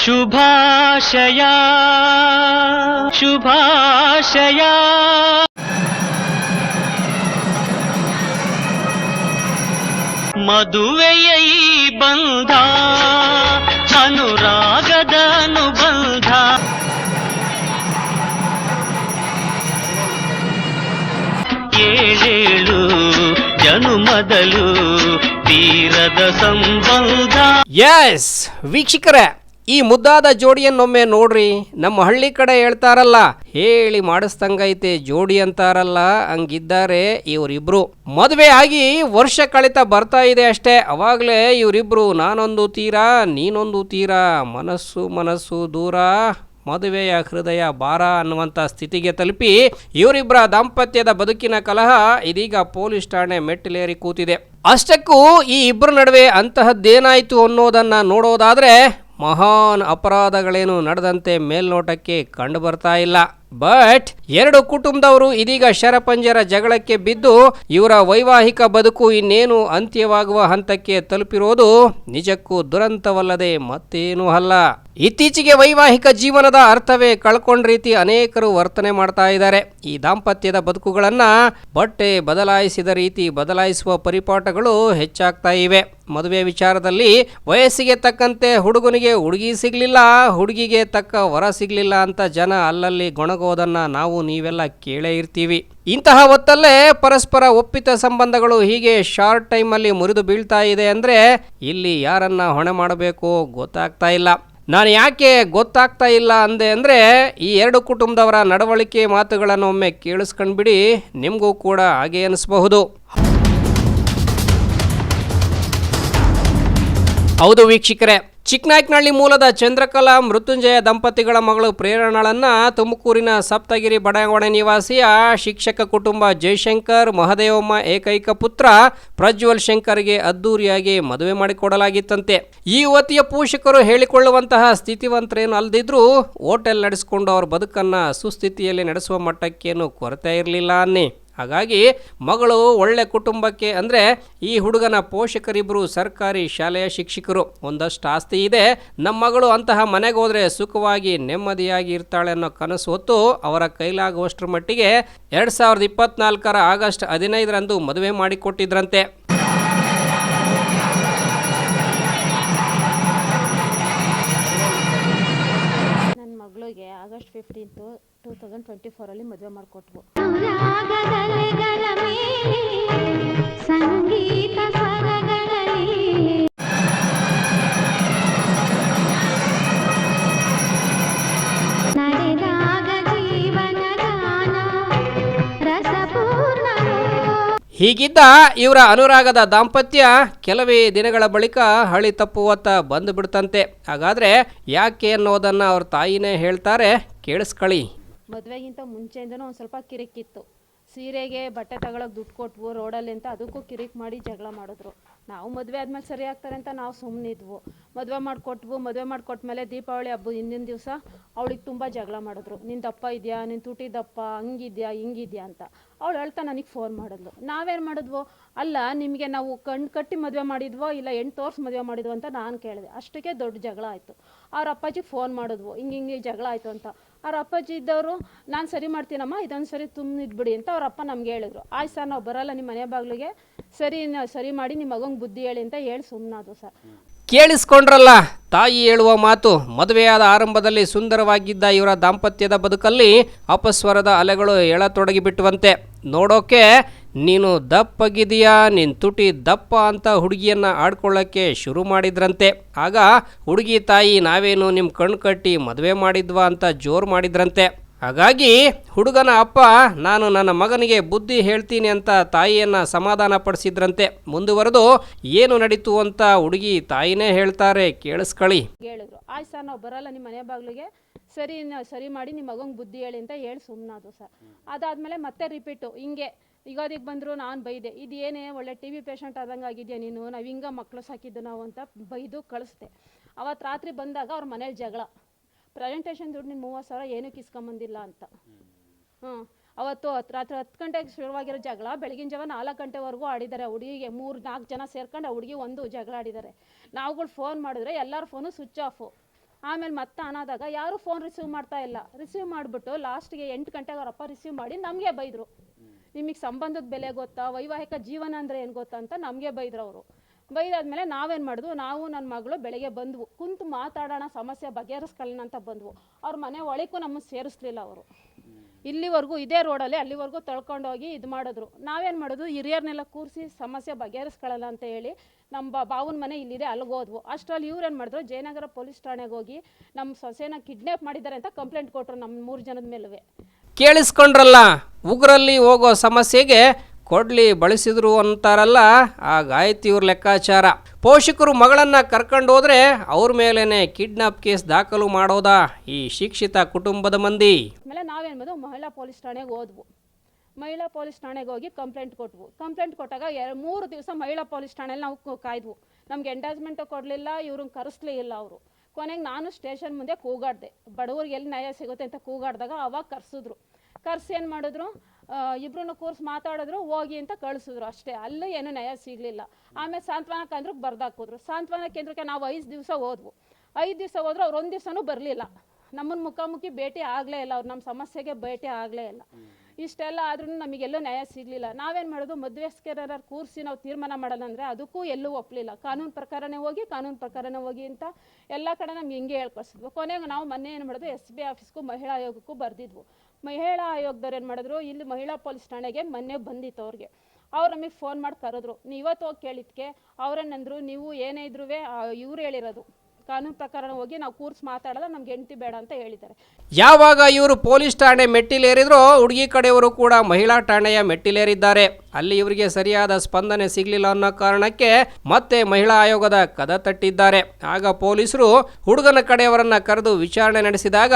ಶುಭಾಶಯ ಶುಭಾಶಯ ಮದುವೆಯ ಈ ಬಂಧ ಅನುರಾಗದ ಅನುಬಂಧ ಏಳೇಳು ಜನುಮದಲು ತೀರದ ಸಂಬಂಧ ಎಸ್ ವೀಕ್ಷಕರೇ ಈ ಮುದ್ದಾದ ಜೋಡಿಯನ್ನೊಮ್ಮೆ ನೋಡ್ರಿ, ನಮ್ಮ ಹಳ್ಳಿ ಕಡೆ ಹೇಳ್ತಾರಲ್ಲ, ಹೇಳಿ ಮಾಡಿಸ್ತಂಗೈತೆ ಜೋಡಿ ಅಂತಾರಲ್ಲ, ಹಂಗಿದ್ದಾರೆ ಇವರಿಬ್ರು. ಮದುವೆ ಆಗಿ ವರ್ಷ ಕಳಿತ ಬರ್ತಾ ಇದೆ ಅಷ್ಟೇ, ಅವಾಗಲೇ ಇವರಿಬ್ರು, ನಾನೊಂದು ತೀರಾ, ನೀನೊಂದು ತೀರಾ, ಮನಸ್ಸು ಮನಸ್ಸು ದೂರ, ಮದುವೆಯ ಹೃದಯ ಭಾರ ಅನ್ನುವಂಥ ಸ್ಥಿತಿಗೆ ತಲುಪಿ ಇವರಿಬ್ಬರ ದಾಂಪತ್ಯದ ಬದುಕಿನ ಕಲಹ ಇದೀಗ ಪೊಲೀಸ್ ಠಾಣೆ ಮೆಟ್ಟಿಲೇರಿ ಕೂತಿದೆ. ಅಷ್ಟಕ್ಕೂ ಈ ಇಬ್ಬರ ನಡುವೆ ಅಂತಹದ್ದೇನಾಯಿತು ಅನ್ನೋದನ್ನು ನೋಡೋದಾದ್ರೆ ಮಹಾನ್ ಅಪರಾಧಗಳೇನು ನಡೆದಂತೆ ಮೇಲ್ನೋಟಕ್ಕೆ ಕಂಡುಬರ್ತಾ ಇಲ್ಲ. ಬಟ್ ಎರಡು ಕುಟುಂಬದವರು ಇದೀಗ ಶರಪಂಜರ ಜಗಳಕ್ಕೆ ಬಿದ್ದು ಇವರ ವೈವಾಹಿಕ ಬದುಕು ಇನ್ನೇನು ಅಂತ್ಯವಾಗುವ ಹಂತಕ್ಕೆ ತಲುಪಿರೋದು ನಿಜಕ್ಕೂ ದುರಂತವಲ್ಲದೆ ಮತ್ತೇನೂ ಅಲ್ಲ. ಇತ್ತೀಚೆಗೆ ವೈವಾಹಿಕ ಜೀವನದ ಅರ್ಥವೇ ಕಳ್ಕೊಂಡ ರೀತಿ ಅನೇಕರು ವರ್ತನೆ ಮಾಡ್ತಾ ಇದ್ದಾರೆ. ಈ ದಾಂಪತ್ಯದ ಬದುಕುಗಳನ್ನು ಬಟ್ಟೆ ಬದಲಾಯಿಸಿದ ರೀತಿ ಬದಲಾಯಿಸುವ ಪರಿಪಾಠಗಳು ಹೆಚ್ಚಾಗ್ತಾ ಇವೆ. ಮದುವೆ ವಿಚಾರದಲ್ಲಿ ವಯಸ್ಸಿಗೆ ತಕ್ಕಂತೆ ಹುಡುಗನಿಗೆ ಹುಡುಗಿ ಸಿಗಲಿಲ್ಲ, ಹುಡುಗಿಗೆ ತಕ್ಕ ವರ ಸಿಗಲಿಲ್ಲ ಅಂತ ಜನ ಅಲ್ಲಲ್ಲಿ ಗೊಣಗೋದನ್ನ ನಾವು ನೀವೆಲ್ಲ ಕೇಳೇ ಇರ್ತೀವಿ. ಇಂತಹ ಹೊತ್ತಲ್ಲೇ ಪರಸ್ಪರ ಒಪ್ಪಿತ ಸಂಬಂಧಗಳು ಹೀಗೆ ಶಾರ್ಟ್ ಟೈಮಲ್ಲಿ ಮುರಿದು ಬೀಳ್ತಾ ಇದೆ ಅಂದರೆ ಇಲ್ಲಿ ಯಾರನ್ನ ಹೊಣೆ ಮಾಡಬೇಕು ಗೊತ್ತಾಗ್ತಾ ಇಲ್ಲ. ನಾನು ಯಾಕೆ ಗೊತ್ತಾಗ್ತಾ ಇಲ್ಲ ಅಂದೆ ಅಂದರೆ ಈ ಎರಡು ಕುಟುಂಬದವರ ನಡವಳಿಕೆ ಮಾತುಗಳನ್ನು ಒಮ್ಮೆ ಕೇಳಿಸ್ಕೊಂಡ್ಬಿಡಿ, ನಿಮಗೂ ಕೂಡ ಹಾಗೆ ಅನಿಸ್ಬಹುದು. ಹೌದು ವೀಕ್ಷಕರೇ ಚಿಕ್ಕನಾಯಕನಹಳ್ಳಿ ಮೂಲದ ಚಂದ್ರಕಲಾ ಮೃತ್ಯುಂಜಯ ದಂಪತಿಗಳ ಮಗಳು ಪ್ರೇರಣಳನ್ನ ತುಮಕೂರಿನ ಸಪ್ತಗಿರಿ ಬಡಾವಣೆ ನಿವಾಸಿಯ ಶಿಕ್ಷಕ ಕುಟುಂಬ ಜಯಶಂಕರ್ ಮಹದೇವಮ್ಮ ಏಕೈಕ ಪುತ್ರ ಪ್ರಜ್ವಲ್ ಶಂಕರ್ಗೆ ಅದ್ದೂರಿಯಾಗಿ ಮದುವೆ ಮಾಡಿಕೊಡಲಾಗಿತ್ತಂತೆ. ಈ ಯುವತಿಯ ಪೋಷಕರು ಹೇಳಿಕೊಳ್ಳುವಂತಹ ಸ್ಥಿತಿವಂತರೇನು ಅಲ್ಲದಿದ್ರೂ ಹೋಟೆಲ್ ನಡೆಸಿಕೊಂಡು ಅವ್ರ ಬದುಕನ್ನ ಸುಸ್ಥಿತಿಯಲ್ಲಿ ನಡೆಸುವ ಮಟ್ಟಕ್ಕೇನು ಕೊರತೆ ಇರಲಿಲ್ಲ ಅನ್ನಿ. ಹಾಗಾಗಿ ಮಗಳು ಒಳ್ಳೆ ಕುಟುಂಬಕ್ಕೆ ಅಂದರೆ ಈ ಹುಡುಗನ ಪೋಷಕರಿಬ್ಬರು ಸರ್ಕಾರಿ ಶಾಲೆಯ ಶಿಕ್ಷಕರು, ಒಂದಷ್ಟು ಆಸ್ತಿ ಇದೆ. ನಮ್ಮ ಮಗಳು ಅಂತಹ ಮನೆಗೆ ಹೋದರೆ ಸುಖವಾಗಿ ನೆಮ್ಮದಿಯಾಗಿ ಇರ್ತಾಳೆ ಅನ್ನೋ ಕನಸು ಹೊತ್ತು ಅವರ ಕೈಲಾಗುವಷ್ಟರ ಮಟ್ಟಿಗೆ ಎರಡು ಸಾವಿರದ ಇಪ್ಪತ್ನಾಲ್ಕರ ಆಗಸ್ಟ್ ಹದಿನೈದರಂದು ಮದುವೆ ಮಾಡಿಕೊಟ್ಟಿದ್ರಂತೆ. ನನ್ನ ಮಗಳಿಗೆ August fifteenth two thousand twenty ಫೋರಲ್ಲಿ ಮದುವೆ ಮಾಡಿಕೊಟ್ವು. ಹೀಗಿದ್ದ ಇವರ ಅನುರಾಗದ ದಾಂಪತ್ಯ ಕೆಲವೇ ದಿನಗಳ ಬಳಿಕ ಹಳಿ ತಪ್ಪುವತ್ತ ಬಂದು ಬಿಡ್ತಂತೆ. ಹಾಗಾದ್ರೆ ಯಾಕೆ ಅನ್ನೋದನ್ನ ಅವ್ರ ತಾಯಿನೇ ಹೇಳ್ತಾರೆ ಕೇಳಿಸ್ಕೊಳ್ಳಿ ಮದುವೆಗಿಂತ ಮುಂಚೆಯಿಂದನೂ ಒಂದು ಸ್ವಲ್ಪ ಕಿರಿಕಿತ್ತು. ಸೀರೆಗೆ ಬಟ್ಟೆ ತಗೊಳಕ್ಕೆ ದುಡ್ಡು ಕೊಟ್ವು, ರೋಡಲ್ಲಿ ಅಂತ ಅದಕ್ಕೂ ಕಿರಿಕ್ ಮಾಡಿ ಜಗಳ ಮಾಡಿದ್ರು. ನಾವು ಮದುವೆ ಆದಮೇಲೆ ಸರಿ ಆಗ್ತಾರೆ ಅಂತ ನಾವು ಸುಮ್ಮನಿದ್ವು ಮದುವೆ ಮಾಡಿಕೊಟ್ವು, ಮದುವೆ ಮಾಡಿಕೊಟ್ಮೇಲೆ ದೀಪಾವಳಿ ಹಬ್ಬ ಹಿಂದಿನ ದಿವಸ ಅವಳಿಗೆ ತುಂಬ ಜಗಳ ಮಾಡಿದ್ರು. ನಿನ್ನ ದಪ್ಪ ಇದೆಯಾ? ನಿನ್ನ ತುಟಿ ದಪ್ಪ? ಹಂಗಿದ್ಯಾ? ಹಿಂಗಿದ್ಯಾ? ಅಂತ. ಅವಳು ಹೇಳ್ತಾ ನನಗೆ ಫೋನ್ ಮಾಡಿದ್ಲು. ನಾವೇನು ಮಾಡಿದ್ವು? ಅಲ್ಲ, ನಿಮಗೆ ನಾವು ಕಣ್ಣು ಕಟ್ಟಿ ಮದುವೆ ಮಾಡಿದ್ವೋ ಇಲ್ಲ ಹೆಣ್ಣು ತೋರ್ಸಿ ಮದುವೆ ಮಾಡಿದ್ವು? ಅಂತ ನಾನು ಕೇಳಿದೆ. ಅಷ್ಟಕ್ಕೆ ದೊಡ್ಡ ಜಗಳ ಆಯಿತು. ಅವ್ರ ಅಪ್ಪಾಜಿಗೆ ಫೋನ್ ಮಾಡಿದ್ವು. ಹಿಂಗೆ ಹಿಂಗೆ ಜಗಳ ಆಯಿತು ಅಂತ. ಅವ್ರ ಅಪ್ಪಾಜಿ ಇದ್ದವರು, ನಾನು ಸರಿ ಮಾಡ್ತೀನಮ್ಮ, ಇದೊಂದು ಸರಿ ತುಂಬಿದ್ಬಿಡಿ ಅಂತ ಅವ್ರ ಅಪ್ಪ ನಮ್ಗೆ ಹೇಳಿದ್ರು. ಆಯ್ತು ಸರ್, ನಾವು ಬರಲ್ಲ ನಿಮ್ಮ ಮನೆ ಬಾಗಿಲಿಗೆ. ಸರಿ ಸರಿ ಮಾಡಿ ನಿಮ್ಮ ಮಗಂಗೆ ಬುದ್ಧಿ ಹೇಳಿ ಅಂತ ಹೇಳಿ ಸುಮ್ಮನಾದ್ರು ಸರ್. ಕೇಳಿಸ್ಕೊಂಡ್ರಲ್ಲ, ತಾಯಿ ಹೇಳುವ ಮಾತು ಮದುವೆಯಾದ ಆರಂಭದಲ್ಲಿ ಸುಂದರವಾಗಿದ್ದ ಇವರ ದಾಂಪತ್ಯದ ಬದುಕಲ್ಲಿ ಅಪಸ್ವರದ ಅಲೆಗಳು ಎಳತೊಡಗಿಬಿಟ್ಟುವಂತೆ ನೋಡೋಕೆ, ನೀನು ದಪ್ಪಗಿದೆಯಾ ನಿನ್ನ ತುಟಿ ದಪ್ಪ ಅಂತ ಹುಡುಗಿಯನ್ನ ಆಡ್ಕೊಳ್ಳೋಕ್ಕೆ ಶುರು ಮಾಡಿದ್ರಂತೆ. ಆಗ ಹುಡುಗಿ ತಾಯಿ, ನಾವೇನು ನಿಮ್ಮ ಕಣ್ಣು ಕಟ್ಟಿ ಮದುವೆ ಮಾಡಿದ್ವಾ? ಅಂತ ಜೋರು ಮಾಡಿದ್ರಂತೆ. ಹಾಗಾಗಿ ಹುಡುಗನ ಅಪ್ಪ, ನಾನು ನನ್ನ ಮಗನಿಗೆ ಬುದ್ಧಿ ಹೇಳ್ತೀನಿ ಅಂತ ತಾಯಿಯನ್ನು ಸಮಾಧಾನ ಪಡಿಸಿದ್ರಂತೆ. ಮುಂದುವರೆದು ಏನು ನಡೀತು ಅಂತ ಹುಡುಗಿ ತಾಯಿನೇ ಹೇಳ್ತಾರೆ ಕೇಳಿಸ್ಕೊಳ್ಳಿ ಹೇಳಿದ್ರು ಆಯ್ತು ಸರ್ ನಾವು ಬರಲ್ಲ ನಿಮ್ಮ ಮನೆ ಬಾಗಿಲಿಗೆ. ಸರಿ ಸರಿ ಮಾಡಿ ನಿಮ್ಮ ಮಗಂಗೆ ಬುದ್ಧಿ ಹೇಳಿ ಅಂತ ಹೇಳಿ ಸುಮ್ಮನಾದ್ರು ಸರ್. ಅದಾದಮೇಲೆ ಮತ್ತೆ ರಿಪೀಟು ಹಿಂಗೆ, ಯುಗಾದಿಗೆ ಬಂದರು ನಾನು ಬೈದೆ, ಇದು ಏನೇ ಒಳ್ಳೆ ಟಿ ವಿ ಪೇಷಂಟ್ ಆದಂಗೆ ಆಗಿದೆಯಾ ನೀನು? ನಾವು ಹಿಂಗೆ ಮಕ್ಕಳು ಸಾಕಿದ್ದು ನಾವು ಅಂತ ಬೈದು ಕಳಿಸ್ದೆ. ಅವತ್ತು ರಾತ್ರಿ ಬಂದಾಗ ಅವ್ರ ಮನೇಲಿ ಜಗಳ. ಪ್ರೆಸೆಂಟೇಷನ್ ದುಡ್ಡು ನೀನು ಮೂವತ್ತು ಸಾವಿರ ಏನಕ್ಕೆ ಕಿಸ್ಕೊಂಬಂದಿಲ್ಲ ಅಂತ. ಹ್ಞೂ ಅವತ್ತು ಹತ್ತು ರಾತ್ರಿ ಹತ್ತು ಗಂಟೆಗೆ ಶುರುವಾಗಿರೋ ಜಗಳ, ಬೆಳಗಿನ ಜಾವ ನಾಲ್ಕು ಗಂಟೆವರೆಗೂ ಆಡಿದ್ದಾರೆ ಹುಡುಗಿಗೆ. ಮೂರು ನಾಲ್ಕು ಜನ ಸೇರ್ಕೊಂಡು ಆ ಹುಡುಗಿ ಒಂದು ಜಗಳ ಆಡಿದ್ದಾರೆ. ನಾವುಗಳು ಫೋನ್ ಮಾಡಿದ್ರೆ ಎಲ್ಲರ ಫೋನು ಸ್ವಿಚ್ ಆಫು ಆಮೇಲೆ ಮತ್ತೆ ಅನಾದಾಗ ಯಾರು ಫೋನ್ ರಿಸೀವ್ ಮಾಡ್ತಾ ಇಲ್ಲ. ರಿಸೀವ್ ಮಾಡಿಬಿಟ್ಟು ಲಾಸ್ಟ್ಗೆ ಎಂಟು ಗಂಟೆಗೆ ಅವರಪ್ಪ ರಿಸೀವ್ ಮಾಡಿ ನಮಗೆ ಬೈದರು. ನಿಮಗೆ ಸಂಬಂಧದ ಬೆಲೆ ಗೊತ್ತಾ? ವೈವಾಹಿಕ ಜೀವನ ಅಂದರೆ ಏನು ಗೊತ್ತಾ ಅಂತ ನಮಗೆ ಬೈದ್ರು ಅವರು. ಬೈದಾದ್ಮೇಲೆ ನಾವೇನು ಮಾಡಿದ್ವು? ನಾವು ನನ್ನ ಮಗಳು ಬೆಳಗ್ಗೆ ಬಂದ್ವು. ಕುಂತು ಮಾತಾಡೋಣ, ಸಮಸ್ಯೆ ಬಗೆಹರಿಸ್ಕೊಳ್ಳೋಣ ಅಂತ ಬಂದ್ವು. ಅವ್ರ ಮನೆ ಒಳಕ್ಕೂ ನಮ್ಮನ್ನು ಸೇರಿಸ್ಲಿಲ್ಲ ಅವರು. ಇಲ್ಲಿವರೆಗೂ ಇದೇ ರೋಡಲ್ಲಿ ಅಲ್ಲಿವರೆಗೂ ತಳ್ಕೊಂಡೋಗಿ ಇದು ಮಾಡಿದ್ರು. ನಾವೇನು ಮಾಡೋದು ಹಿರಿಯರ್ನೆಲ್ಲ ಕೂರಿಸಿ ಸಮಸ್ಯೆ ಬಗೆಹರಿಸ್ಕೊಳ್ಳಲ್ಲ ಅಂತ ಹೇಳಿ ನಮ್ಮ ಬಾವನ ಮನೆ ಇಲ್ಲಿದೆ, ಅಲ್ಲಿಗೆ ಹೋದ್ವು. ಅಷ್ಟರಲ್ಲಿ ಇವ್ರೇನು ಮಾಡಿದ್ರು? ಜಯನಗರ ಪೊಲೀಸ್ ಠಾಣೆಗೆ ಹೋಗಿ ನಮ್ಮ ಸೊಸೆನ ಕಿಡ್ನಾಪ್ ಮಾಡಿದ್ದಾರೆ ಅಂತ ಕಂಪ್ಲೇಂಟ್ ಕೊಟ್ಟರು ನಮ್ಮ ಮೂರು ಜನದ ಮೇಲುವೆ. ಕೇಳಿಸ್ಕೊಂಡ್ರಲ್ಲ, ಉಗ್ರಲ್ಲಿ ಹೋಗೋ ಸಮಸ್ಯೆಗೆ ಕೊಡ್ಲಿ ಬಳಸಿದ್ರು ಅಂತಾರಲ್ಲ ಆಗಾಯ್ತು ಇವ್ರ ಲೆಕ್ಕಾಚಾರ. ಪೋಷಕರು ಮಗಳನ್ನ ಕರ್ಕೊಂಡು ಹೋದರೆ ಅವ್ರ ಮೇಲೇ ಕಿಡ್ನಾಪ್ ಕೇಸ್ ದಾಖಲು ಮಾಡೋದಾ? ಈ ಶಿಕ್ಷಿತ ಕುಟುಂಬದ ಮಂದಿ. ನಾವೇನು ಮಾಡಿದ್ವು ಮಹಿಳಾ ಪೊಲೀಸ್ ಠಾಣೆಗೆ ಹೋದ್ವು. ಮಹಿಳಾ ಪೊಲೀಸ್ ಠಾಣೆಗೆ ಹೋಗಿ ಕಂಪ್ಲೇಂಟ್ ಕೊಟ್ವು. ಕಂಪ್ಲೇಂಟ್ ಕೊಟ್ಟಾಗ ಎರಡು ಮೂರು ದಿವಸ ಮಹಿಳಾ ಪೊಲೀಸ್ ಠಾಣೆಯಲ್ಲಿ ನಾವು ಕಾಯ್ದ್ವು. ನಮ್ಗೆ ಎಂಡಾಜ್ಮೆಂಟು ಕೊಡಲಿಲ್ಲ, ಇವ್ರನ್ನ ಕರೆಸ್ಲೇ ಇಲ್ಲ ಅವರು. ಕೊನೆಗೆ ನಾನು ಸ್ಟೇಷನ್ ಮುಂದೆ ಕೂಗಾಡ್ದೆ. ಬಡವ್ರಿಗೆ ಎಲ್ಲಿ ನ್ಯಾಯ ಸಿಗುತ್ತೆ ಅಂತ ಕೂಗಾಡಿದಾಗ ಅವಾಗ ಕರೆಸಿದ್ರು. ಕರ್ಸಿ ಏನು ಮಾಡಿದ್ರು? ಇಬ್ರು ಕೂರ್ಸ್ ಮಾತಾಡಿದ್ರು, ಹೋಗಿ ಅಂತ ಕಳಿಸಿದ್ರು ಅಷ್ಟೇ. ಅಲ್ಲಿ ಏನು ನ್ಯಾಯ ಸಿಗಲಿಲ್ಲ. ಆಮೇಲೆ ಸಾಂತ್ವನ ಕೇಂದ್ರಕ್ಕೆ ಬರ್ದಾಕಿದ್ರು ಸಾಂತ್ವನ ಕೇಂದ್ರಕ್ಕೆ ನಾವು ಐದು ದಿವಸ ಹೋದ್ವು. ಐದು ದಿವಸ ಹೋದ್ರೆ, ಅವ್ರು ಒಂದು ದಿವಸನೂ ಬರಲಿಲ್ಲ. ನಮ್ಮನ್ನು ಮುಖಾಮುಖಿ ಭೇಟಿ ಆಗಲೇ ಇಲ್ಲ ಅವ್ರು ನಮ್ಮ ಸಮಸ್ಯೆಗೆ ಭೇಟಿ ಆಗಲೇ ಇಲ್ಲ. ಇಷ್ಟೆಲ್ಲ ಆದ್ರೂ ನಮಗೆಲ್ಲೂ ನ್ಯಾಯ ಸಿಗಲಿಲ್ಲ. ನಾವೇನು ಮಾಡೋದು ಮದುವೆಸ್ಕರ ಕೂರಿಸಿ ನಾವು ತೀರ್ಮಾನ ಮಾಡೋಣ ಅಂದ್ರೆ ಅದಕ್ಕೂ ಎಲ್ಲೂ ಒಪ್ಪಲಿಲ್ಲ ಕಾನೂನು ಪ್ರಕಾರನೇ ಹೋಗಿ ಕಾನೂನು ಪ್ರಕಾರನೇ ಹೋಗಿ ಅಂತ ಎಲ್ಲ ಕಡೆ ನಮ್ಗೆ ಹಿಂಗೆ ಹೇಳ್ಕೊಳ್ಸಿದ್ವು. ಕೊನೆಗೆ ನಾವು ಮೊನ್ನೆ ಏನು ಮಾಡೋದು ಎಸ್ ಬಿ ಆಫೀಸ್ಗೂ ಮಹಿಳಾ ಆಯೋಗಕ್ಕೂ ಬರೆದಿದ್ವು. ಮಹಿಳಾ ಆಯೋಗದವ್ರು ಏನು ಮಾಡಿದ್ರು ಇಲ್ಲಿ ಮಹಿಳಾ ಪೊಲೀಸ್ ಠಾಣೆಗೆ ಮೊನ್ನೆ ಬಂದಿತ್ತು ಅವ್ರಿಗೆ. ಅವ್ರು ನಮಗೆ ಫೋನ್ ಮಾಡಿ ಕರೆದ್ರು. ನೀವು ಇವತ್ತು ಹೋಗಿ ಕೇಳಿದ್ಕೆ ಅವ್ರೇನಂದ್ರು ನೀವು ಏನೇ ಇದ್ರೂ ಇವ್ರು ಹೇಳಿರೋದು. ಕಾನೂನು ಪ್ರಕಾರ ಹೋಗಿ ನಾವು ಕೂರ್ಸ್ ಮಾತಾಡಲ್ಲ, ನಮ್ಗೆ ಹೆಂಡತಿ ಬೇಡ ಅಂತ ಹೇಳಿದ್ದಾರೆ. ಯಾವಾಗ ಇವರು ಪೊಲೀಸ್ ಠಾಣೆ ಮೆಟ್ಟಿಲೇರಿದ್ರೋ, ಹುಡುಗಿ ಕಡೆಯವರು ಕೂಡ ಮಹಿಳಾ ಠಾಣೆಯ ಮೆಟ್ಟಿಲೇರಿದ್ದಾರೆ. ಅಲ್ಲಿ ಇವರಿಗೆ ಸರಿಯಾದ ಸ್ಪಂದನೆ ಸಿಗಲಿಲ್ಲ ಅನ್ನೋ ಕಾರಣಕ್ಕೆ ಮತ್ತೆ ಮಹಿಳಾ ಆಯೋಗದ ಕದ ತಟ್ಟಿದ್ದಾರೆ. ಆಗ ಪೊಲೀಸರು ಹುಡುಗನ ಕಡೆಯವರನ್ನ ಕರೆದು ವಿಚಾರಣೆ ನಡೆಸಿದಾಗ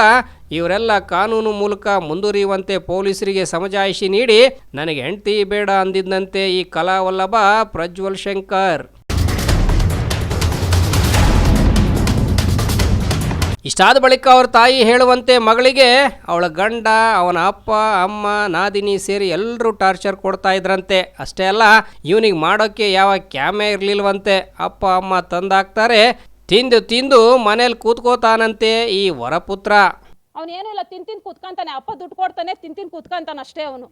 ಇವರೆಲ್ಲ ಕಾನೂನು ಮೂಲಕ ಮುಂದುವರಿಯುವಂತೆ ಪೊಲೀಸರಿಗೆ ಸಮಜಾಯಿಷಿ ನೀಡಿ, ನನಗೆ ಹೆಂಡತಿ ಬೇಡ ಅಂದಿದ್ದಂತೆ ಈ ಕಲಾವಲ್ಲಭ ಪ್ರಜ್ವಲ್ ಶಂಕರ್. ಇಷ್ಟಾದ ಬಳಿಕ ಅವ್ರ ತಾಯಿ ಹೇಳುವಂತೆ ಮಗಳಿಗೆ, ಅವಳ ಗಂಡ, ಅವನ ಅಪ್ಪ, ಅಮ್ಮ, ನಾದಿನಿ ಸೇರಿ ಎಲ್ಲರೂ ಟಾರ್ಚರ್ ಕೊಡ್ತಾ ಇದ್ರಂತೆ. ಅಷ್ಟೇ ಅಲ್ಲ, ಇವನಿಗೆ ಮಾಡೋಕ್ಕೆ ಯಾವ ಕ್ಯಾಮೆ ಇರಲಿಲ್ವಂತೆ. ಅಪ್ಪ, ಅಮ್ಮ ತಂದಾಕ್ತಾರೆ, ತಿಂದು ತಿಂದು ಮನೇಲಿ ಕೂತ್ಕೋತಾನಂತೆ ಈ ವರಪುತ್ರ. ಅವನೇನಿಲ್ಲ ತಿನ್ ತಿನ್ ಕೂತ್ಕೊಂತಾನೆ. ಅಪ್ಪ ದುಡ್ಡು ಕೊಡ್ತಾನೆ ತಿನ್ ತಿನ್ ಕೂತ್ಕೊಂತಾನೆ ಅಷ್ಟೇ ಅವನು.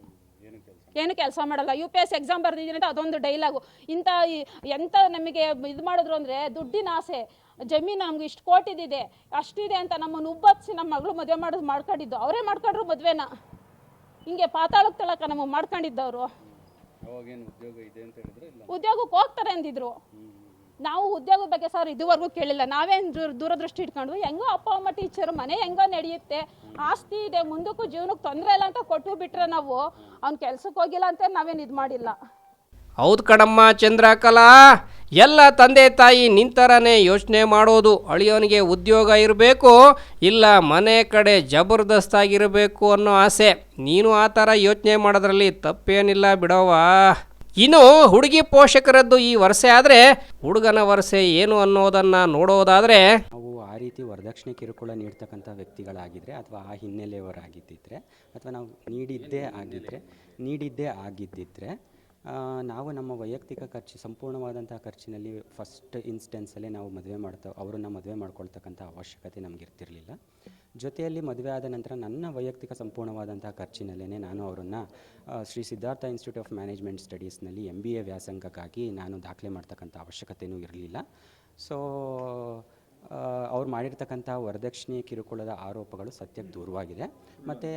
ಏನು ಕೆಲಸ ಮಾಡಲ್ಲ. ಯು ಪಿ ಎಸ್ ಎಕ್ಸಾಮ್ ಬರ್ದಿದ್ದೀನಿ ಅಂತ ಅದೊಂದು ಡೈಲಾಗು ಇಂಥ ಎಂಥ ನಮಗೆ ಇದು ಮಾಡಿದ್ರು ಅಂದರೆ ದುಡ್ಡಿನ ಆಸೆ. ಜಮೀನು ನಮ್ಗೆ ಇಷ್ಟು ಕೋಟಿದಿದೆ ಅಷ್ಟಿದೆ ಅಂತ ನಮ್ಮನ್ನು ಉಬ್ಬತ್ಸಿ ನಮ್ಮ ಮಗಳು ಮದುವೆ ಮಾಡೋದು ಮಾಡ್ಕೊಂಡಿದ್ದು. ಅವರೇ ಮಾಡ್ಕೊಂಡ್ರು ಮದುವೆನ. ಹಿಂಗೆ ಪಾತಾಳಕ್ಕೆ ತಳಕ ನಮಗೆ ಮಾಡ್ಕೊಂಡಿದ್ದವರು. ಉದ್ಯೋಗಕ್ಕೆ ಹೋಗ್ತಾರೆ ಅಂದಿದ್ರು. ನಾವು ಉದ್ಯೋಗದ ಬಗ್ಗೆ ಸರ್ ಇದುವರೆಗೂ ಕೇಳಿಲ್ಲ. ನಾವೇನು ದೂರ ದೂರದೃಷ್ಟಿ ಇಟ್ಕೊಂಡ್ವಿ. ಹೆಂಗೋ ಅಪ್ಪ ಅಮ್ಮ ಟೀಚರ್ ಮನೆ ಹೆಂಗೋ ನಡೆಯುತ್ತೆ. ಆಸ್ತಿ ಇದೆ ಮುಂದಕ್ಕೂ ಜೀವನಕ್ಕೆ ತೊಂದರೆ ಇಲ್ಲ ಅಂತ ಕೊಟ್ಟು ಬಿಟ್ರೆ ನಾವು ಅವ್ನ ಕೆಲ್ಸಕ್ಕೆ ಹೋಗಿಲ್ಲ ಅಂತ ನಾವೇನು ಇದು ಮಾಡಿಲ್ಲ. ಹೌದು ಕಣಮ್ಮ ಚಂದ್ರಕಲಾ ಎಲ್ಲ ತಂದೆ ತಾಯಿ ನಿಂತರನೇ ಯೋಚನೆ ಮಾಡೋದು ಅಳಿಯೋನಿಗೆ ಉದ್ಯೋಗ ಇರಬೇಕು, ಇಲ್ಲ ಮನೆ ಕಡೆ ಜಬರ್ದಸ್ತಾಗಿರಬೇಕು ಅನ್ನೋ ಆಸೆ. ನೀನು ಆ ಥರ ಯೋಚನೆ ಮಾಡೋದ್ರಲ್ಲಿ ತಪ್ಪೇನಿಲ್ಲ ಬಿಡೋವಾ ಇನ್ನು ಹುಡುಗಿ ಪೋಷಕರದ್ದು ಈ ವರ್ಷೆ ಆದರೆ ಹುಡುಗನ ವರ್ಷೆ ಏನು ಅನ್ನೋದನ್ನು ನೋಡೋದಾದರೆ ನಾವು ಆ ರೀತಿ ವರದಕ್ಷಿಣೆ ಕಿರುಕುಳ ನೀಡ್ತಕ್ಕಂಥ ವ್ಯಕ್ತಿಗಳಾಗಿದ್ದರೆ ಅಥವಾ ಆ ಹಿನ್ನೆಲೆಯವರಾಗಿದ್ದಿದ್ರೆ ಅಥವಾ ನಾವು ನೀಡಿದ್ದೇ ಆಗಿದ್ದರೆ ನೀಡಿದ್ದೇ ಆಗಿದ್ದಿದ್ರೆ ನಾವು ನಮ್ಮ ವೈಯಕ್ತಿಕ ಖರ್ಚು ಸಂಪೂರ್ಣವಾದಂಥ ಖರ್ಚಿನಲ್ಲಿ ಫಸ್ಟ್ ಇನ್ಸ್ಟೆನ್ಸಲ್ಲೇ ನಾವು ಮದುವೆ ಮಾಡ್ತಾ, ಅವರನ್ನು ಮದುವೆ ಮಾಡ್ಕೊಳ್ತಕ್ಕಂಥ ಅವಶ್ಯಕತೆ ನಮ್ಗೆ ಇರ್ತಿರಲಿಲ್ಲ ಜೊತೆಯಲ್ಲಿ ಮದುವೆ ಆದ ನಂತರ ನನ್ನ ವೈಯಕ್ತಿಕ ಸಂಪೂರ್ಣವಾದಂಥ ಖರ್ಚಿನಲ್ಲೇ ನಾನು ಅವರನ್ನು Shri Siddhartha institute of management ಸ್ಟಡೀಸ್ನಲ್ಲಿ M B A ವ್ಯಾಸಂಗಕ್ಕಾಗಿ ನಾನು ದಾಖಲೆ ಮಾಡ್ತಕ್ಕಂಥ ಅವಶ್ಯಕತೆಯೂ ಇರಲಿಲ್ಲ. ಸೊ ಅವ್ರು ಮಾಡಿರ್ತಕ್ಕಂಥ ವರದಕ್ಷಿಣೆ ಕಿರುಕುಳದ ಆರೋಪಗಳು ಸತ್ಯಕ್ಕೆ ದೂರವಾಗಿದೆ. ಮತ್ತು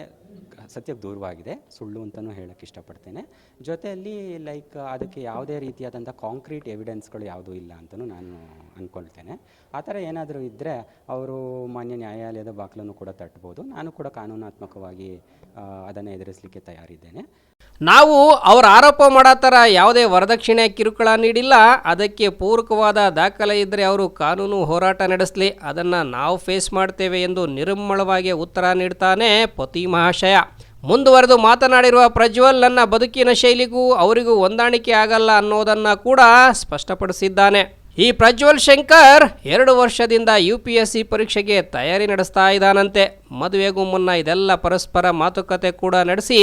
ಸತ್ಯಕ್ಕೆ ದೂರವಾಗಿದೆ. ಸುಳ್ಳು ಅಂತಲೂ ಹೇಳಕ್ಕೆ ಇಷ್ಟಪಡ್ತೇನೆ. ಜೊತೆಯಲ್ಲಿ ಲೈಕ್ ಅದಕ್ಕೆ ಯಾವುದೇ ರೀತಿಯಾದಂಥ ಕಾಂಕ್ರೀಟ್ ಎವಿಡೆನ್ಸ್ಗಳು ಯಾವುದೂ ಇಲ್ಲ ಅಂತಲೂ ನಾನು ಅಂದ್ಕೊಳ್ತೇನೆ ಆ ಥರ ಏನಾದರೂ ಇದ್ದರೆ ಅವರು ಮಾನ್ಯ ನ್ಯಾಯಾಲಯದ ಬಾಕ್ಲನ್ನು ಕೂಡ ತಟ್ಬೋದು ನಾನು ಕೂಡ ಕಾನೂನಾತ್ಮಕವಾಗಿ ಅದನ್ನು ಎದುರಿಸಲಿಕ್ಕೆ ತಯಾರಿದ್ದೇನೆ. ನಾವು ಅವರ ಆರೋಪ ಮಾಡೋ ಥರ ಯಾವುದೇ ವರದಕ್ಷಿಣೆ ಕಿರುಕುಳ ನೀಡಿಲ್ಲ. ಅದಕ್ಕೆ ಪೂರಕವಾದ ದಾಖಲೆ ಇದ್ದರೆ ಅವರು ಕಾನೂನು ಹೋರಾಟ ನಡೆಸಲಿ. ಅದನ್ನು ನಾವು ಫೇಸ್ ಮಾಡ್ತೇವೆ ಎಂದು ನಿರ್ಮಳವಾಗಿ ಉತ್ತರ ನೀಡ್ತಾನೆ ಪತಿ ಮಹಾಶಯ. ಮುಂದುವರೆದು ಮಾತನಾಡಿರುವ ಪ್ರಜ್ವಲ್ ನನ್ನ ಬದುಕಿನ ಶೈಲಿಗೂ ಅವರಿಗೂ ಹೊಂದಾಣಿಕೆ ಆಗಲ್ಲ ಅನ್ನೋದನ್ನು ಕೂಡ ಸ್ಪಷ್ಟಪಡಿಸಿದ್ದಾನೆ. ಈ ಪ್ರಜ್ವಲ್ ಶಂಕರ್ ಎರಡು ವರ್ಷದಿಂದ ಯು ಪಿ ಎಸ್ ಸಿ ಪರೀಕ್ಷೆಗೆ ತಯಾರಿ ನಡೆಸ್ತಾ ಇದ್ದಾನಂತೆ. ಮದುವೆಗೂ ಮುನ್ನ ಇದೆಲ್ಲ ಪರಸ್ಪರ ಮಾತುಕತೆ ಕೂಡ ನಡೆಸಿ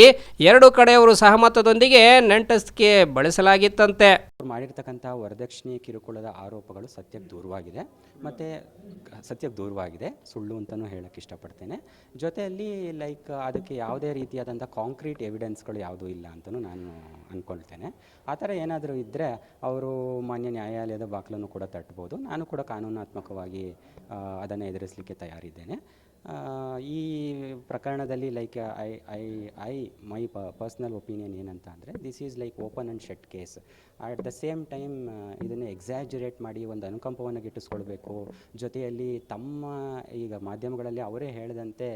ಎರಡು ಕಡೆಯವರು ಸಹಮತದೊಂದಿಗೆ ನೆಂಟಸ್ಕೆ ಬಳಸಲಾಗಿತ್ತಂತೆ. ಮಾಡಿರ್ತಕ್ಕಂಥ ವರದಕ್ಷಿಣೆ ಕಿರುಕುಳದ ಆರೋಪಗಳು ಸತ್ಯಕ್ಕೆ ದೂರವಾಗಿದೆ. ಮತ್ತು ಸತ್ಯಕ್ಕೆ ದೂರವಾಗಿದೆ. ಸುಳ್ಳು ಅಂತಲೂ ಹೇಳಕ್ಕೆ ಇಷ್ಟಪಡ್ತೇನೆ. ಜೊತೆಯಲ್ಲಿ ಲೈಕ್ ಅದಕ್ಕೆ ಯಾವುದೇ ರೀತಿಯಾದಂಥ ಕಾಂಕ್ರೀಟ್ ಎವಿಡೆನ್ಸ್ಗಳು ಯಾವುದೂ ಇಲ್ಲ ಅಂತಲೂ ನಾನು ಅಂದ್ಕೊಳ್ತೇನೆ ಆ ಥರ ಏನಾದರೂ ಇದ್ದರೆ ಅವರು ಮಾನ್ಯ ನ್ಯಾಯಾಲಯದ ಬಾಗಿಲನ್ನು ಕೂಡ ತಟ್ಬೋದು ನಾನು ಕೂಡ ಕಾನೂನಾತ್ಮಕವಾಗಿ ಅದನ್ನು ಎದುರಿಸಲಿಕ್ಕೆ ತಯಾರಿದ್ದೇನೆ. ಈ ಪ್ರಕರಣದಲ್ಲಿ like I I I my personal opinion ಏನಂತ ಅಂದರೆ this is like open and shut case at the same time ಇದನ್ನು ಎಕ್ಸಾಜುರೇಟ್ ಮಾಡಿ ಒಂದು ಅನುಕಂಪವನ್ನು ಗಿಟ್ಟಿಸ್ಕೊಳ್ಬೇಕು. ಜೊತೆಯಲ್ಲಿ ತಮ್ಮ ಈಗ ಮಾಧ್ಯಮಗಳಲ್ಲಿ ಅವರೇ ಹೇಳಿದಂತೆ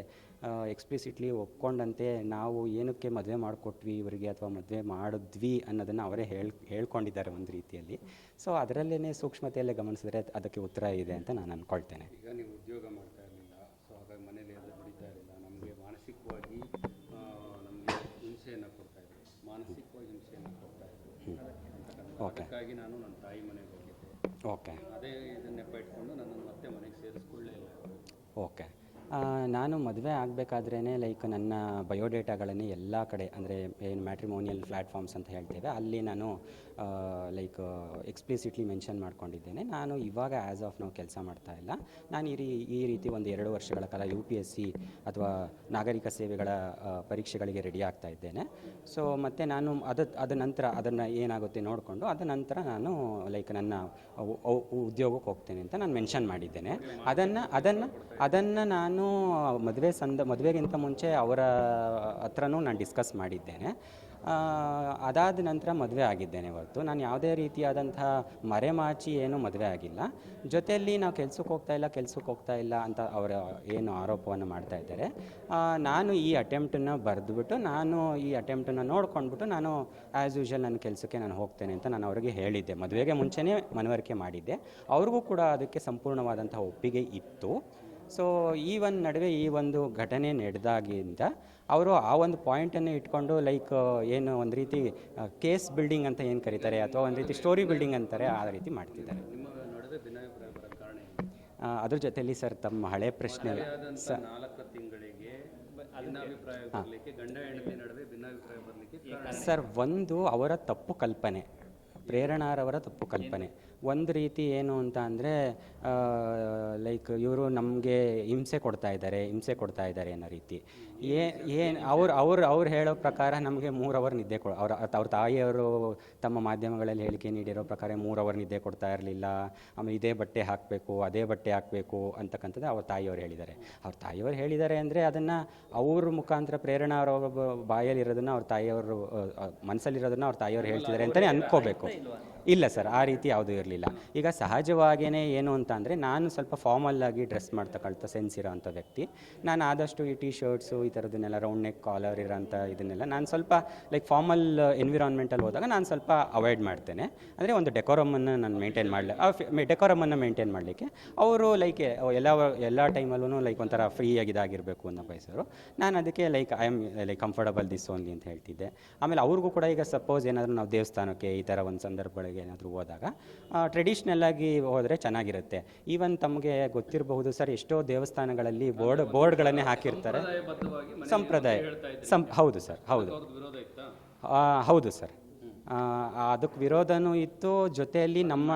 ಎಕ್ಸ್ಪ್ಲಿಸಿಟ್ಲಿ ಒಪ್ಕೊಂಡಂತೆ ನಾವು ಏನಕ್ಕೆ ಮದುವೆ ಮಾಡಿಕೊಟ್ವಿ ಇವರಿಗೆ ಅಥವಾ ಮದುವೆ ಮಾಡಿದ್ವಿ ಅನ್ನೋದನ್ನು ಅವರೇ ಹೇಳ್, ಹೇಳ್ಕೊಂಡಿದ್ದಾರೆ ಒಂದು ರೀತಿಯಲ್ಲಿ. ಸೊ ಅದರಲ್ಲೇ ಸೂಕ್ಷ್ಮತೆಯಲ್ಲೇ ಗಮನಿಸಿದ್ರೆ ಅದಕ್ಕೆ ಉತ್ತರ ಇದೆ ಅಂತ ನಾನು ಅಂದ್ಕೊಳ್ತೇನೆ ಈಗ ನೀವು ಉದ್ಯೋಗ ಮಾಡ್ತಾ ಇರಲಿಲ್ಲ ಸೊ ಹಾಗಾಗಿ ಮನೇಲಿ ಅದು ದುಡಿತಾ ಇರಲಿಲ್ಲ ನಮಗೆ ಮಾನಸಿಕವಾಗಿ ನಮಗೆ ಹಿಂಸೆಯನ್ನು ಕೊಡ್ತಾ ಇದ್ರು ಮಾನಸಿಕವಾಗಿ ಹಿಂಸೆಯನ್ನು ಕೊಡ್ತಾ ಇದ್ರು ಅಂತಕ್ಕಂಥ ಓಕೆ ಅದಕ್ಕಾಗಿ ನಾನು ನನ್ನ ತಾಯಿ ಮನೆಗೆ ಹೋಗಿದ್ದೆ. ಓಕೆ. ಅದೇ ಇದನ್ನ ನೆಪ ಇಟ್ಕೊಂಡು ನನ್ನನ್ನು ಮತ್ತೆ ಮನೆಗೆ ಸೇರಿಸ್ಕೊಳ್ಳೇ ಇಲ್ಲ ಓಕೆ ಆ, ನಾನು ಮದುವೆ ಆಗಬೇಕಾದ್ರೇ ಲೈಕ್ ನನ್ನ ಬಯೋಡೇಟಾಗಳನ್ನೇ ಎಲ್ಲ ಕಡೆ, ಅಂದರೆ ಏನು ಮ್ಯಾಟ್ರಿಮೋನಿಯಲ್ ಪ್ಲ್ಯಾಟ್ಫಾರ್ಮ್ಸ್ ಅಂತ ಹೇಳ್ತೇವೆ, ಅಲ್ಲಿ ನಾನು ಲೈಕ್ ಎಕ್ಸ್ಪ್ಲಿಸಿಟ್ಲಿ ಮೆನ್ಷನ್ ಮಾಡ್ಕೊಂಡಿದ್ದೇನೆ. ನಾನು ಇವಾಗ ಆ್ಯಸ್ ಆಫ್ ನಾವು ಕೆಲಸ ಮಾಡ್ತಾ ಇಲ್ಲ. ನಾನು ಈ ಈ ರೀತಿ ಒಂದು ಎರಡು ವರ್ಷಗಳ ಕಾಲ ಯು ಪಿ ಎಸ್ ಸಿ ಅಥವಾ ನಾಗರಿಕ ಸೇವೆಗಳ ಪರೀಕ್ಷೆಗಳಿಗೆ ರೆಡಿ ಆಗ್ತಾ ಇದ್ದೇನೆ. ಸೊ ಮತ್ತು ನಾನು ಅದ ಅದ ನಂತರ ಅದನ್ನು ಏನಾಗುತ್ತೆ ನೋಡಿಕೊಂಡು, ಅದ ನಂತರ ನಾನು ಲೈಕ್ ನನ್ನ ಉದ್ಯೋಗಕ್ಕೆ ಹೋಗ್ತೇನೆ ಅಂತ ನಾನು ಮೆನ್ಷನ್ ಮಾಡಿದ್ದೇನೆ. ಅದನ್ನು ಅದನ್ನು ಅದನ್ನು ನಾನು ಮದುವೆ ಸಂದ, ಮದುವೆಗಿಂತ ಮುಂಚೆ ಅವರ ಹತ್ರನೂ ನಾನು ಡಿಸ್ಕಸ್ ಮಾಡಿದ್ದೇನೆ. ಅದಾದ ನಂತರ ಮದುವೆ ಆಗಿದ್ದೇನೆ ಹೊರತು. ನಾನು ಯಾವುದೇ ರೀತಿಯಾದಂಥ ಮರೆಮಾಚಿ ಏನೂ ಮದುವೆ ಆಗಿಲ್ಲ. ಜೊತೆಯಲ್ಲಿ ನಾವು ಕೆಲ್ಸಕ್ಕೆ ಹೋಗ್ತಾ ಇಲ್ಲ ಕೆಲ್ಸಕ್ಕೆ ಹೋಗ್ತಾ ಇಲ್ಲ ಅಂತ ಅವರ ಏನು ಆರೋಪವನ್ನು ಮಾಡ್ತಾ ಇದ್ದಾರೆ. ನಾನು ಈ ಅಟೆಂಪ್ಟನ್ನು ಬರೆದುಬಿಟ್ಟು, ನಾನು ಈ ಅಟೆಂಪ್ಟನ್ನು ನೋಡ್ಕೊಂಡ್ಬಿಟ್ಟು ನಾನು ಆ್ಯಸ್ ಯೂಶಲ್ ನನ್ನ ಕೆಲಸಕ್ಕೆ ನಾನು ಹೋಗ್ತೇನೆ ಅಂತ ನಾನು ಅವರಿಗೆ ಹೇಳಿದ್ದೆ. ಮದುವೆಗೆ ಮುಂಚೆನೇ ಮನವರಿಕೆ ಮಾಡಿದ್ದೆ. ಅವ್ರಿಗೂ ಕೂಡ ಅದಕ್ಕೆ ಸಂಪೂರ್ಣವಾದಂಥ ಒಪ್ಪಿಗೆ ಇತ್ತು. ಸೊ ಈ ಒಂದು ನಡುವೆ ಈ ಒಂದು ಘಟನೆ ನಡೆದಾಗಿಂದ ಅವರು ಆ ಒಂದು ಪಾಯಿಂಟನ್ನು ಇಟ್ಕೊಂಡು ಲೈಕ್ ಏನು ಒಂದು ರೀತಿ ಕೇಸ್ ಬಿಲ್ಡಿಂಗ್ ಅಂತ ಏನು ಕರೀತಾರೆ ಅಥವಾ ಒಂದು ರೀತಿ ಸ್ಟೋರಿ ಬಿಲ್ಡಿಂಗ್ ಅಂತಾರೆ ಆ ರೀತಿ ಮಾಡ್ತಿದ್ದಾರೆ. ಅದ್ರ ಜೊತೆಯಲ್ಲಿ ಸರ್ ತಮ್ಮ ಹಳೆ ಪ್ರಶ್ನೆ ತಿಂಗಳಿಗೆ ಸರ್ ಒಂದು ಅವರ ತಪ್ಪು ಕಲ್ಪನೆ ಪ್ರೇರಣಾರವರ ತಪ್ಪು ಕಲ್ಪನೆ. ಒಂದು ರೀತಿ ಏನು ಅಂತ ಅಂದರೆ ಲೈಕ್ ಇವರು ನಮಗೆ ಹಿಂಸೆ ಕೊಡ್ತಾ ಇದ್ದಾರೆ ಹಿಂಸೆ ಕೊಡ್ತಾ ಇದ್ದಾರೆ ಅನ್ನೋ ರೀತಿ. ಏ ಏನು ಅವ್ರು ಅವ್ರು ಅವ್ರು ಹೇಳೋ ಪ್ರಕಾರ ನಮಗೆ ಮೂರು ಅವರ್ ನಿದ್ದೆ ಕೊಡ ಅವ್ರ ಅವ್ರ ತಾಯಿಯವರು ತಮ್ಮ ಮಾಧ್ಯಮಗಳಲ್ಲಿ ಹೇಳಿಕೆ ನೀಡಿರೋ ಪ್ರಕಾರ ಮೂರು ಅವರ್ ನಿದ್ದೆ ಕೊಡ್ತಾ ಇರಲಿಲ್ಲ. ಆಮೇಲೆ ಇದೇ ಬಟ್ಟೆ ಹಾಕಬೇಕು ಅದೇ ಬಟ್ಟೆ ಹಾಕಬೇಕು ಅಂತಕ್ಕಂಥದ್ದು ಅವ್ರ ತಾಯಿಯವರು ಹೇಳಿದ್ದಾರೆ. ಅವ್ರ ತಾಯಿಯವರು ಹೇಳಿದ್ದಾರೆ ಅಂದರೆ ಅದನ್ನು ಅವ್ರ ಮುಖಾಂತರ ಪ್ರೇರಣಾ ಅವರ ಬಾಯಲ್ಲಿರೋದನ್ನು ಅವ್ರ ತಾಯಿಯವರು ಮನಸ್ಸಲ್ಲಿರೋದನ್ನ ಅವ್ರ ತಾಯಿಯವರು ಹೇಳ್ತಿದ್ದಾರೆ ಅಂತಲೇ ಅಂದ್ಕೋಬೇಕು ಇಲ್ಲ ಸರ್, ಆ ರೀತಿ ಯಾವುದೂ ಇರಲಿಲ್ಲ. ಈಗ ಸಹಜವಾಗಿಯೇ ಏನು ಅಂತ ಅಂದರೆ ನಾನು ಸ್ವಲ್ಪ ಫಾರ್ಮಲ್ಲಾಗಿ ಡ್ರೆಸ್ ಮಾಡ್ತಕ್ಕಂಥ ಸೆನ್ಸ್ ಇರೋವಂಥ ವ್ಯಕ್ತಿ. ನಾನು ಆದಷ್ಟು ಈ ಟಿ ಶರ್ಟ್ಸು ಈ ಥರದನ್ನೆಲ್ಲ ರೌಂಡ್ ನೆಕ್ ಕಾಲರ್ ಇರೋಂಥ ಇದನ್ನೆಲ್ಲ ನಾನು ಸ್ವಲ್ಪ ಲೈಕ್ ಫಾರ್ಮಲ್ ಎನ್ವಿರಾನ್ಮೆಂಟಲ್ಲಿ ಹೋದಾಗ ನಾನು ಸ್ವಲ್ಪ ಅವಾಯ್ಡ್ ಮಾಡ್ತೇನೆ. ಅಂದರೆ ಒಂದು ಡೆಕೋರಮನ್ನು ನಾನು ಮೇಂಟೈನ್ ಮಾಡಲಿ ಡೆಕೋರಮನ್ನು ಮೇಂಟೈನ್ ಮಾಡಲಿಕ್ಕೆ ಅವರು ಲೈಕ್ ಎಲ್ಲ ಎಲ್ಲ ಟೈಮಲ್ಲೂ ಲೈಕ್ ಒಂಥರ ಫ್ರೀ ಆಗಿದಾಗಿರಬೇಕು ಅನ್ನೋ ಬಯಸೋರು. ನಾನು ಅದಕ್ಕೆ like I am like comfortable this only ಅಂತ ಹೇಳ್ತಿದ್ದೆ. ಆಮೇಲೆ ಅವ್ರಿಗೂ ಕೂಡ ಈಗ ಸಪೋಸ್ ಏನಾದರೂ ನಾವು ದೇವಸ್ಥಾನಕ್ಕೆ ಈ ಥರ ಒಂದು ಸಂದರ್ಭಗಳಿಗೆ ಏನಾದರೂ ಹೋದಾಗ ಟ್ರೆಡಿಷ್ನಲ್ಲಾಗಿ ಹೋದರೆ ಚೆನ್ನಾಗಿರುತ್ತೆ. ಈವನ್ ತಮಗೆ ಗೊತ್ತಿರಬಹುದು ಸರ್ ಎಷ್ಟೋ ದೇವಸ್ಥಾನಗಳಲ್ಲಿ ಬೋರ್ಡ್ ಬೋರ್ಡ್ಗಳನ್ನೇ ಹಾಕಿರ್ತಾರೆ. ಸಂಪ್ರದಾಯ. ಸಂ ಹೌದು ಸರ್ ಹೌದು. ಹೌದು ಸರ್. ಅದಕ್ಕೆ ವಿರೋಧನೂ ಇತ್ತು ಜೊತೆಯಲ್ಲಿ ನಮ್ಮ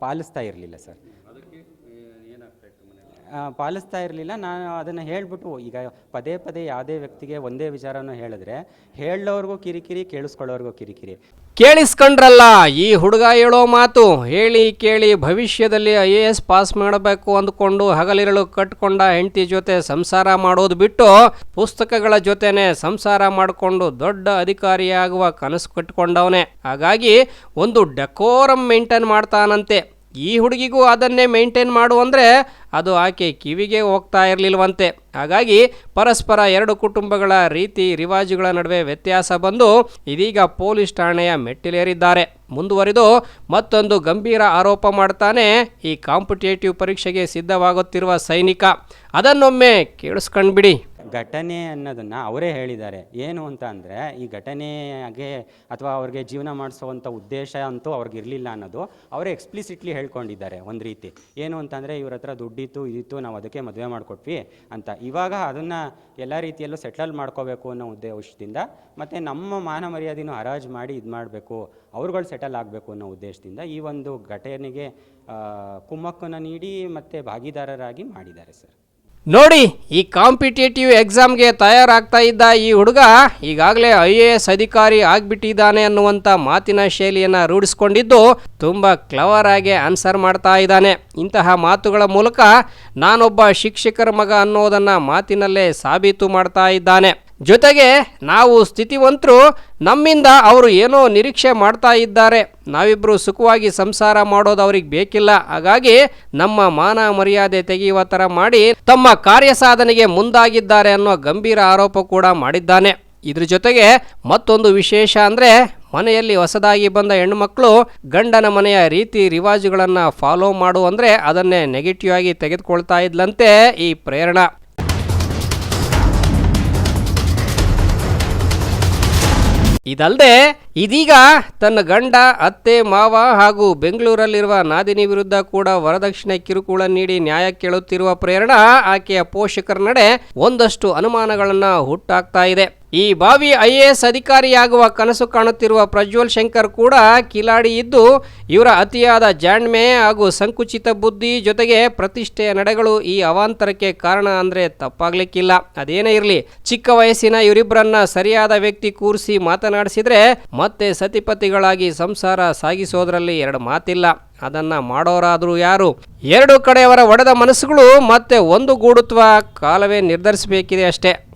ಪಾಲಿಸ್ತಾ ಇರಲಿಲ್ಲ ಸರ್ ಅದಕ್ಕೆ ಏ- ಏನಾಗ್ತಾ ಇತ್ತು ಮನೇಲಿ ಆ, ಪಾಲಿಸ್ತಾ ಇರಲಿಲ್ಲ. ನಾನು ಅದನ್ನು ಹೇಳಿಬಿಟ್ಟು, ಈಗ ಪದೇ ಪದೇ ಯಾವುದೇ ವ್ಯಕ್ತಿಗೆ ಒಂದೇ ವಿಚಾರನ ಹೇಳಿದ್ರೆ, ಹೇಳೋರ್ಗೂ ಕಿರಿಕಿರಿ, ಕೇಳಿಸ್ಕೊಳ್ಳೋರ್ಗೂ ಕಿರಿಕಿರಿ. ಕೇಳಿಸ್ಕೊಂಡ್ರಲ್ಲ, ಈ ಹುಡುಗ ಹೇಳೋ ಮಾತು ಹೇಳಿ ಕೇಳಿ ಭವಿಷ್ಯದಲ್ಲಿ ಐ ಎ ಎಸ್ ಪಾಸ್ ಮಾಡಬೇಕು ಅಂದ್ಕೊಂಡು ಹಗಲಿರಳು ಕಟ್ಕೊಂಡ ಹೆಂಡತಿ ಜೊತೆ ಸಂಸಾರ ಮಾಡೋದು ಬಿಟ್ಟು ಪುಸ್ತಕಗಳ ಜೊತೆನೆ ಸಂಸಾರ ಮಾಡಿಕೊಂಡು ದೊಡ್ಡ ಅಧಿಕಾರಿಯಾಗುವ ಕನಸು ಕಟ್ಕೊಂಡವನೇ. ಹಾಗಾಗಿ ಒಂದು ಡೆಕೋರಮ್ ಮೇಂಟೈನ್ ಮಾಡ್ತಾನಂತೆ. ಈ ಹುಡುಗಿಗೂ ಅದನ್ನೇ ಮೇಂಟೈನ್ ಮಾಡು ಅಂದರೆ ಅದು ಆಕೆ ಕಿವಿಗೆ ಹೋಗ್ತಾ ಇರಲಿಲ್ವಂತೆ. ಹಾಗಾಗಿ ಪರಸ್ಪರ ಎರಡು ಕುಟುಂಬಗಳ ರೀತಿ ರಿವಾಜುಗಳ ನಡುವೆ ವ್ಯತ್ಯಾಸ ಬಂದು ಇದೀಗ ಪೊಲೀಸ್ ಠಾಣೆಯ ಮೆಟ್ಟಿಲೇರಿದ್ದಾರೆ. ಮುಂದುವರಿದು ಮತ್ತೊಂದು ಗಂಭೀರ ಆರೋಪ ಮಾಡ್ತಾನೆ ಈ ಕಾಂಪಿಟೇಟಿವ್ ಪರೀಕ್ಷೆಗೆ ಸಿದ್ಧವಾಗುತ್ತಿರುವ ಸೈನಿಕ. ಅದನ್ನೊಮ್ಮೆ ಕೇಳಿಸ್ಕೊಂಡ್ಬಿಡಿ. ಘಟನೆ ಅನ್ನೋದನ್ನು ಅವರೇ ಹೇಳಿದ್ದಾರೆ. ಏನು ಅಂತ ಅಂದರೆ, ಈ ಘಟನೆಗೆ ಅಥವಾ ಅವ್ರಿಗೆ ಜೀವನ ಮಾಡಿಸೋವಂಥ ಉದ್ದೇಶ ಅಂತೂ ಅವ್ರಿಗಿರಲಿಲ್ಲ ಅನ್ನೋದು ಅವರೇ ಎಕ್ಸ್ಪ್ಲಿಸಿಟ್ಲಿ ಹೇಳ್ಕೊಂಡಿದ್ದಾರೆ ಒಂದು ರೀತಿ. ಏನು ಅಂತಂದರೆ ಇವ್ರ ಹತ್ರ ದುಡ್ಡಿತ್ತು, ಇದಿತ್ತು, ನಾವು ಅದಕ್ಕೆ ಮದುವೆ ಮಾಡಿಕೊಟ್ವಿ ಅಂತ. ಇವಾಗ ಅದನ್ನು ಎಲ್ಲ ರೀತಿಯಲ್ಲೂ ಸೆಟಲ್ ಮಾಡ್ಕೋಬೇಕು ಅನ್ನೋ ಉದ್ದೇಶದಿಂದ ಮತ್ತು ನಮ್ಮ ಮಾನ ಮರ್ಯಾದೆನೂ ಹರಾಜು ಮಾಡಿ ಇದು ಮಾಡಬೇಕು, ಅವ್ರುಗಳು ಸೆಟಲ್ ಆಗಬೇಕು ಅನ್ನೋ ಉದ್ದೇಶದಿಂದ ಈ ಒಂದು ಘಟನೆಗೆ ಕುಮ್ಮಕ್ಕನ್ನು ನೀಡಿ ಮತ್ತು ಭಾಗಿದಾರರಾಗಿ ಮಾಡಿದ್ದಾರೆ ಸರ್. ನೋಡಿ, ಈ ಕಾಂಪಿಟೇಟಿವ್ ಎಕ್ಸಾಮ್ಗೆ ತಯಾರಾಗ್ತಾ ಇದ್ದ ಈ ಹುಡುಗ ಈಗಾಗಲೇ ಐ ಎ ಎಸ್ ಅಧಿಕಾರಿ ಆಗ್ಬಿಟ್ಟಿದ್ದಾನೆ ಅನ್ನುವಂಥ ಮಾತಿನ ಶೈಲಿಯನ್ನು ರೂಢಿಸ್ಕೊಂಡಿದ್ದು ತುಂಬ ಕ್ಲವರ್ ಆಗಿ ಆನ್ಸರ್ ಮಾಡ್ತಾ ಇದ್ದಾನೆ. ಇಂತಹ ಮಾತುಗಳ ಮೂಲಕ ನಾನೊಬ್ಬ ಶಿಕ್ಷಕರ ಮಗ ಅನ್ನೋದನ್ನು ಮಾತಿನಲ್ಲೇ ಸಾಬೀತು ಮಾಡ್ತಾ ಇದ್ದಾನೆ. ಜೊತೆಗೆ ನಾವು ಸ್ಥಿತಿವಂತರು, ನಮ್ಮಿಂದ ಅವರು ಏನೋ ನಿರೀಕ್ಷೆ ಮಾಡ್ತಾ ಇದ್ದಾರೆ. ನಾವಿಬ್ಬರು ಸುಖವಾಗಿ ಸಂಸಾರ ಮಾಡೋದು ಅವ್ರಿಗೆ ಬೇಕಿಲ್ಲ. ಹಾಗಾಗಿ ನಮ್ಮ ಮಾನ ಮರ್ಯಾದೆ ತೆಗೆಯುವ ಥರ ಮಾಡಿ ತಮ್ಮ ಕಾರ್ಯ ಸಾಧನೆಗೆ ಮುಂದಾಗಿದ್ದಾರೆ ಅನ್ನೋ ಗಂಭೀರ ಆರೋಪ ಕೂಡ ಮಾಡಿದ್ದಾನೆ. ಇದ್ರ ಜೊತೆಗೆ ಮತ್ತೊಂದು ವಿಶೇಷ ಅಂದರೆ ಮನೆಯಲ್ಲಿ ಹೊಸದಾಗಿ ಬಂದ ಹೆಣ್ಣುಮಕ್ಕಳು ಗಂಡನ ಮನೆಯ ರೀತಿ ರಿವಾಜುಗಳನ್ನು ಫಾಲೋ ಮಾಡು ಅಂದರೆ ಅದನ್ನೇ ನೆಗೆಟಿವ್ ಆಗಿ ತೆಗೆದುಕೊಳ್ತಾ ಇದ್ಲಂತೆ ಈ ಪ್ರೇರಣಾ. ಇದಲ್ಲದೆ ಇದೀಗ ತನ್ನ ಗಂಡ, ಅತ್ತೆ, ಮಾವ ಹಾಗೂ ಬೆಂಗಳೂರಲ್ಲಿರುವ ನಾದಿನಿ ವಿರುದ್ಧ ಕೂಡ ವರದಕ್ಷಿಣೆ ಕಿರುಕುಳ ನೀಡಿ ನ್ಯಾಯ ಕೇಳುತ್ತಿರುವ ಪ್ರೇರಣಾ ಆಕೆಯ ಪೋಷಕರ ನಡೆ ಒಂದಷ್ಟು ಅನುಮಾನಗಳನ್ನ ಹುಟ್ಟಾಕ್ತಾ ಇದೆ. ಈ ಬಾವಿ ಐ ಎ ಎಸ್ ಅಧಿಕಾರಿಯಾಗುವ ಕನಸು ಕಾಣುತ್ತಿರುವ ಪ್ರಜ್ವಲ್ ಶಂಕರ್ ಕೂಡ ಕಿಲಾಡಿ ಇದ್ದು ಇವರ ಅತಿಯಾದ ಜಾಣ್ಮೆ ಹಾಗೂ ಸಂಕುಚಿತ ಬುದ್ಧಿ ಜೊತೆಗೆ ಪ್ರತಿಷ್ಠೆಯ ನಡೆಗಳು ಈ ಅವಾಂತರಕ್ಕೆ ಕಾರಣ ಅಂದ್ರೆ ತಪ್ಪಾಗ್ಲಿಕ್ಕಿಲ್ಲ. ಅದೇನೇ ಇರಲಿ, ಚಿಕ್ಕ ವಯಸ್ಸಿನ ಇವರಿಬ್ಬರನ್ನ ಸರಿಯಾದ ವ್ಯಕ್ತಿ ಕೂರಿಸಿ ಮಾತನಾಡಿಸಿದ್ರೆ ಮತ್ತೆ ಸತಿಪತಿಗಳಾಗಿ ಸಂಸಾರ ಸಾಗಿಸೋದ್ರಲ್ಲಿ ಎರಡು ಮಾತಿಲ್ಲ. ಅದನ್ನ ಮಾಡೋರಾದರೂ ಯಾರು? ಎರಡು ಕಡೆಯವರ ಒಡೆದ ಮನಸ್ಸುಗಳು ಮತ್ತೆ ಒಂದು ಗೂಡುತ್ವ ಕಾಲವೇ ನಿರ್ಧರಿಸಬೇಕಿದೆ ಅಷ್ಟೇ.